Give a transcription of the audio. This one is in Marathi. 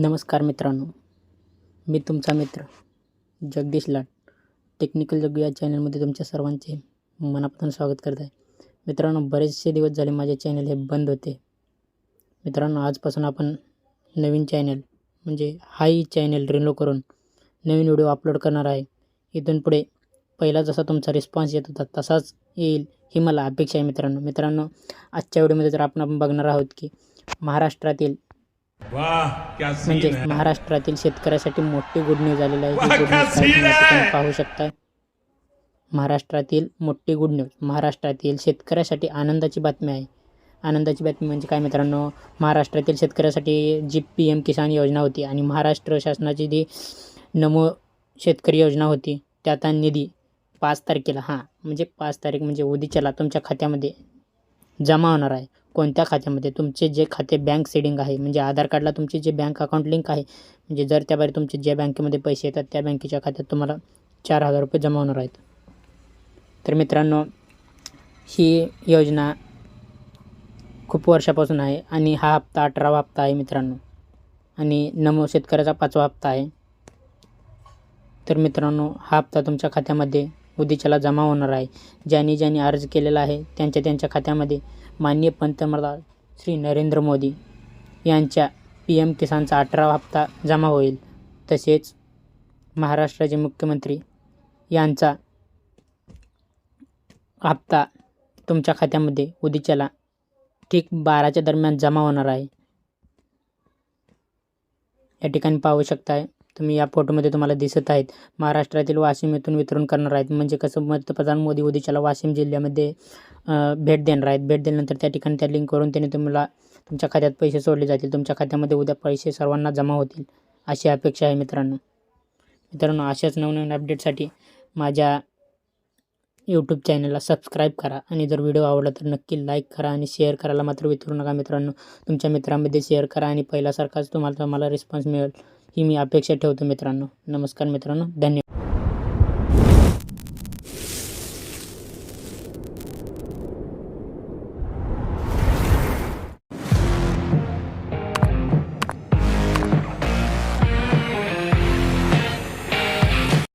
नमस्कार मित्रांनो मी तुमचा मित्र जगदीश लाट टेक्निकल जग या चॅनलमध्ये तुमच्या सर्वांचे मनापासून स्वागत करत आहे. मित्रांनो बरेचसे दिवस झाले माझे चॅनल हे बंद होते. मित्रांनो आजपासून आपण नवीन चॅनल म्हणजे हाही चॅनल रिन्यू करून नवीन व्हिडिओ अपलोड करणार आहे. इथून पुढे पहिला जसा तुमचा रिस्पॉन्स येत होता तसाच येईल ही मला अपेक्षा आहे मित्रांनो. मित्रांनो आजच्या व्हिडिओमध्ये जर आपण आपण बघणार आहोत की महाराष्ट्रातील म्हणजे महाराष्ट्रातील शेतकऱ्यासाठी मोठी गुड न्यूज आलेली आहे! पाहू शकताय महाराष्ट्रातील मोठी गुड न्यूज महाराष्ट्रातील शेतकऱ्यासाठी आनंदाची बातमी आहे. आनंदाची बातमी म्हणजे काय मित्रांनो? महाराष्ट्रातील शेतकऱ्यासाठी जी पी एम किसान योजना होती आणि महाराष्ट्र शासनाची जी नमो शेतकरी योजना होती त्यात निधी पाच तारखेला हां म्हणजे पाच तारीख म्हणजे उद्याच्याला तुमच्या खात्यामध्ये जमा होणार आहे. कोणत्या खात्यामध्ये? तुमचे जे खाते बँक सेडिंग आहे म्हणजे आधार कार्डला तुमची जे बँक अकाउंट लिंक आहे म्हणजे जर त्याबाहेर तुमचे ज्या बँकेमध्ये पैसे येतात त्या बँकेच्या खात्यात तुम्हाला चार हजार रुपये जमा होणार आहेत. तर मित्रांनो ही योजना खूप वर्षापासून आहे आणि हा हप्ता अठरावा हप्ता आहे मित्रांनो. आणि नमो शेतकऱ्याचा पाचवा हप्ता आहे. तर मित्रांनो हा हप्ता तुमच्या खात्यामध्ये उदीच्याला जमा होणार आहे. ज्यांनी ज्यांनी अर्ज केलेला आहे त्यांच्या त्यांच्या खात्यामध्ये माननीय पंतप्रधान श्री नरेंद्र मोदी यांच्या पी एम किसानचा अठरावा हप्ता जमा होईल. तसेच महाराष्ट्राचे मुख्यमंत्री यांचा हप्ता तुमच्या खात्यामध्ये उद्याच्याला ठीक बाराच्या दरम्यान जमा होणार आहे. या ठिकाणी पाहू शकताय तुम्ही या फोटोमध्ये तुम्हाला दिसत आहेत. महाराष्ट्रातील वाशिम येथून वितरण करणार आहेत. म्हणजे कसं पंतप्रधान मोदी उद्याच्याला वाशिम जिल्ह्यामध्ये भेट देणार आहेत. भेट दिल्यानंतर त्या ठिकाणी त्या लिंकवरून त्याने तुम्हाला तुमच्या खात्यात पैसे सोडले जातील. तुमच्या खात्यामध्ये उद्या पैसे सर्वांना जमा होतील. अशी अपेक्षा आहे मित्रांनो. मित्रांनो अशाच नवनवीन अपडेटसाठी माझ्या यूट्यूब चॅनलला सबस्क्राईब करा. आणि जर व्हिडिओ आवडला तर नक्की लाईक करा आणि शेअर करायला मात्र विसरू नका मित्रांनो. तुमच्या मित्रांमध्ये शेअर करा आणि पहिल्यासारखाच तुम्हाला तुम्हाला रिस्पॉन्स मिळेल. ही मी अपेक्षा ठेवतो मित्रांनो. नमस्कार मित्रांनो. धन्यवाद.